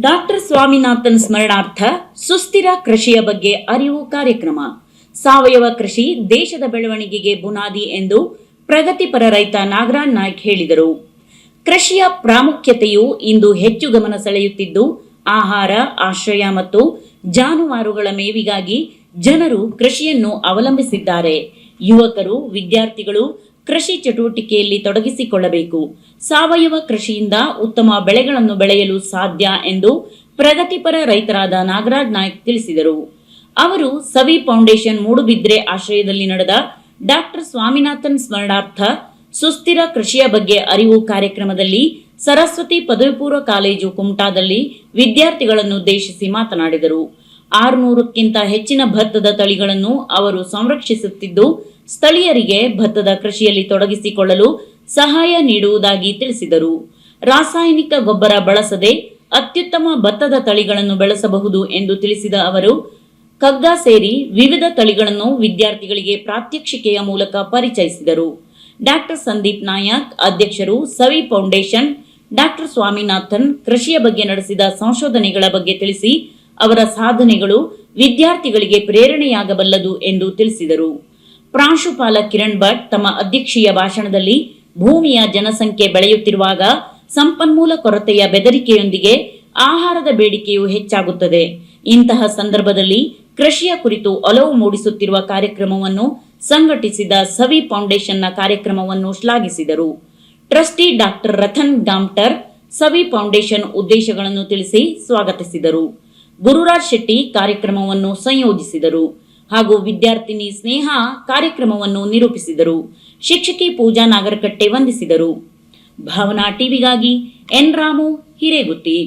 Doctor Swaminathan ಸ್ಮರಣಾರ್ಥ ಸುಸ್ಥಿರ ಕೃಷಿಯ ಬಗ್ಗೆ ಅರಿವು ಕಾರ್ಯಕ್ರಮ. ಸಾವಯವ ಕೃಷಿ ದೇಶದ ಬೆಳವಣಿಗೆಗೆ ಬುನಾದಿ ಎಂದು ಪ್ರಗತಿಪರ ರೈತ ನಾಗರಾಜ್ ನಾಯ್ಕ್ ಹೇಳಿದರು. ಕೃಷಿಯ ಪ್ರಾಮುಖ್ಯತೆಯು ಇಂದು ಹೆಚ್ಚು ಗಮನ ಸೆಳೆಯುತ್ತಿದ್ದು, ಆಹಾರ, ಆಶ್ರಯ ಮತ್ತು ಜಾನುವಾರುಗಳ ಮೇವಿಗಾಗಿ ಜನರು ಕೃಷಿಯನ್ನು ಅವಲಂಬಿಸಿದ್ದಾರೆ. ಯುವಕರು, ವಿದ್ಯಾರ್ಥಿಗಳು ಕೃಷಿ ಚಟುವಟಿಕೆಯಲ್ಲಿ ತೊಡಗಿಸಿಕೊಳ್ಳಬೇಕು. ಸಾವಯವ ಕೃಷಿಯಿಂದ ಉತ್ತಮ ಬೆಳೆಗಳನ್ನು ಬೆಳೆಯಲು ಸಾಧ್ಯ ಎಂದು ಪ್ರಗತಿಪರ ರೈತರಾದ ನಾಗರಾಜ್ ನಾಯ್ಕ್ ತಿಳಿಸಿದರು. ಅವರು ಸವಿ ಫೌಂಡೇಶನ್ ಮೂಡುಬಿದ್ರೆ ಆಶ್ರಯದಲ್ಲಿ ನಡೆದ ಡಾಕ್ಟರ್ ಸ್ವಾಮಿನಾಥನ್ ಸ್ಮರಣಾರ್ಥ ಸುಸ್ಥಿರ ಕೃಷಿಯ ಬಗ್ಗೆ ಅರಿವು ಕಾರ್ಯಕ್ರಮದಲ್ಲಿ ಸರಸ್ವತಿ ಪದವಿ ಪೂರ್ವ ಕಾಲೇಜು ಕುಮಟಾದಲ್ಲಿ ವಿದ್ಯಾರ್ಥಿಗಳನ್ನು ಉದ್ದೇಶಿಸಿ ಮಾತನಾಡಿದರು. ಆರುನೂರಕ್ಕಿಂತ ಹೆಚ್ಚಿನ ಭತ್ತದ ತಳಿಗಳನ್ನು ಅವರು ಸಂರಕ್ಷಿಸುತ್ತಿದ್ದು, ಸ್ಥಳೀಯರಿಗೆ ಭತ್ತದ ಕೃಷಿಯಲ್ಲಿ ತೊಡಗಿಸಿಕೊಳ್ಳಲು ಸಹಾಯ ನೀಡುವುದಾಗಿ ತಿಳಿಸಿದರು. ರಾಸಾಯನಿಕ ಗೊಬ್ಬರ ಬಳಸದೆ ಅತ್ಯುತ್ತಮ ಭತ್ತದ ತಳಿಗಳನ್ನು ಬೆಳೆಸಬಹುದು ಎಂದು ತಿಳಿಸಿದ ಅವರು, ಕಗ್ಗ ಸೇರಿ ವಿವಿಧ ತಳಿಗಳನ್ನು ವಿದ್ಯಾರ್ಥಿಗಳಿಗೆ ಪ್ರಾತ್ಯಕ್ಷಿಕೆಯ ಮೂಲಕ ಪರಿಚಯಿಸಿದರು. ಡಾಕ್ಟರ್ ಸಂದೀಪ್ ನಾಯಕ್ ಅಧ್ಯಕ್ಷರು ಸವಿ ಫೌಂಡೇಶನ್ ಡಾಕ್ಟರ್ ಸ್ವಾಮಿನಾಥನ್ ಕೃಷಿಯ ಬಗ್ಗೆ ನಡೆಸಿದ ಸಂಶೋಧನೆಗಳ ಬಗ್ಗೆ ತಿಳಿಸಿ ಅವರ ಸಾಧನೆಗಳು ವಿದ್ಯಾರ್ಥಿಗಳಿಗೆ ಪ್ರೇರಣೆಯಾಗಬಲ್ಲದು ಎಂದು ತಿಳಿಸಿದರು. ಪ್ರಾಂಶುಪಾಲ ಕಿರಣ್ ಭಟ್ ತಮ್ಮ ಅಧ್ಯಕ್ಷೀಯ ಭಾಷಣದಲ್ಲಿ ಭೂಮಿಯ ಜನಸಂಖ್ಯೆ ಬೆಳೆಯುತ್ತಿರುವಾಗ ಸಂಪನ್ಮೂಲ ಕೊರತೆಯ ಬೆದರಿಕೆಯೊಂದಿಗೆ ಆಹಾರದ ಬೇಡಿಕೆಯು ಹೆಚ್ಚಾಗುತ್ತದೆ. ಇಂತಹ ಸಂದರ್ಭದಲ್ಲಿ ಕೃಷಿಯ ಕುರಿತು ಒಲವು ಮೂಡಿಸುತ್ತಿರುವ ಕಾರ್ಯಕ್ರಮವನ್ನು ಸಂಘಟಿಸಿದ ಸವಿ ಫೌಂಡೇಶನ್ನ ಕಾರ್ಯಕ್ರಮವನ್ನು ಶ್ಲಾಘಿಸಿದರು. Trustee doctor Ratan ಗಾಮ್ಟರ್ Savi foundation ಉದ್ದೇಶಗಳನ್ನು ತಿಳಿಸಿ ಸ್ವಾಗತಿಸಿದರು. ಗುರುರಾಜ್ ಶೆಟ್ಟಿ ಕಾರ್ಯಕ್ರಮವನ್ನು ಸಂಯೋಜಿಸಿದರು ಹಾಗೂ ವಿದ್ಯಾರ್ಥಿನಿ ಸ್ನೇಹ ಕಾರ್ಯಕ್ರಮವನ್ನು ನಿರೂಪಿಸಿದರು. ಶಿಕ್ಷಕಿ ಪೂಜಾ ನಾಗರಕಟ್ಟೆ ವಂದಿಸಿದರು. ಭಾವನಾ ಟಿವಿಗಾಗಿ ಎನ್ ರಾಮು ಹಿರೇಗುತ್ತಿ